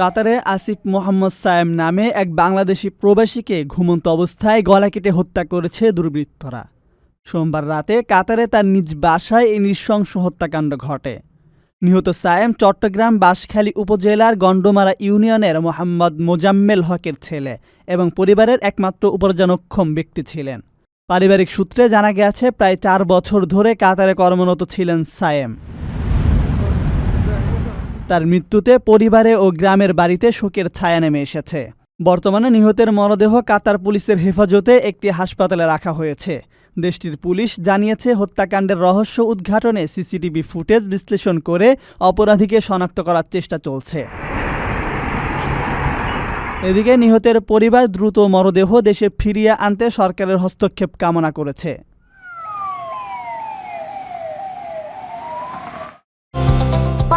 কাতারে আসিফ মোহাম্মদ সায়েম নামে এক বাংলাদেশি প্রবাসীকে ঘুমন্ত অবস্থায় গলা কেটে হত্যা করেছে দুর্বৃত্তরা। সোমবার রাতে কাতারে তার নিজ বাসায় এই নৃশংস হত্যাকাণ্ড ঘটে। নিহত সায়েম চট্টগ্রাম বাঁশখালী উপজেলার গন্ডমারা ইউনিয়নের মোহাম্মদ মোজাম্মেল হকের ছেলে এবং পরিবারের একমাত্র উপার্জনক্ষম ব্যক্তি ছিলেন। পারিবারিক সূত্রে জানা গেছে, প্রায় চার বছর ধরে কাতারে কর্মরত ছিলেন সায়েম। তার মৃত্যুতে পরিবারে ও গ্রামের বাড়িতে শোকের ছায়া নেমে এসেছে। বর্তমানে নিহতের মরদেহ কাতার পুলিশের হেফাজতে একটি হাসপাতালে রাখা হয়েছে। দেশটির পুলিশ জানিয়েছে, হত্যাকাণ্ডের রহস্য উদ্ঘাটনে সিসিটিভি ফুটেজ বিশ্লেষণ করে অপরাধীকে শনাক্ত করার চেষ্টা চলছে। এদিকে নিহতের পরিবার দ্রুত মরদেহ দেশে ফিরিয়ে আনতে সরকারের হস্তক্ষেপ কামনা করেছে।